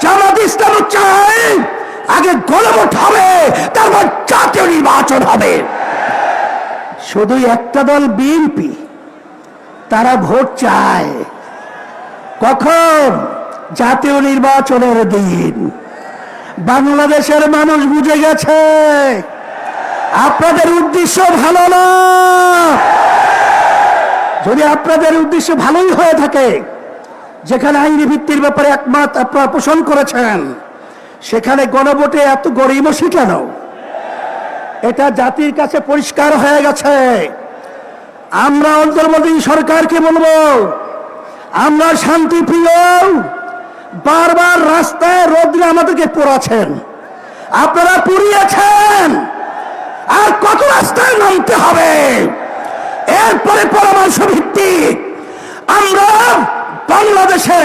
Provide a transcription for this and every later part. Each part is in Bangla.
জামাত ইসলাম চায় আগে গণভোট হবে তারপর জাতীয় নির্বাচন হবে। শুধু একটা দল বিএনপি, তারা ভোট চায়। কখন? জাতীয় নির্বাচনের দিন। বাংলাদেশের মানুষ বুঝে গেছে, আপনাদের উদ্দেশ্য ভালো না। যদি আপনাদের উদ্দেশ্য ভালোই হয়ে থাকে যেখানে আইনি ভিত্তির ব্যাপারে একমত আপনারা পোষণ করেছেন, সেখানে গণভোটে এত গরিমসি কেন? এটা জাতির কাছে পরিষ্কার হয়ে গেছে। আমরা অন্তর্বর্তী সরকারকে বলব, আমরা শান্তি প্রিয় বারবার রাস্তায় রোদ্রে আমাদেরকে পোড়াছেন আপনারা পুড়িয়েছেন। আর কত রাস্তায় নামতে হবে? এরপরে পরামর্শ ভিত্তিক আমরা বাংলাদেশের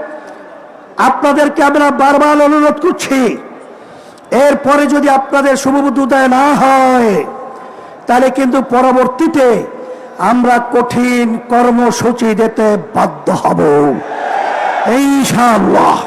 আপনাদেরকে আমরা বারবার অনুরোধ করছি, এরপরে যদি আপনাদের শুভবুদ্ধতায় না হয়, তাহলে কিন্তু পরবর্তীতে আমরা কঠিন কর্মসূচি দিতে বাধ্য হব। ইনশাআল্লাহ।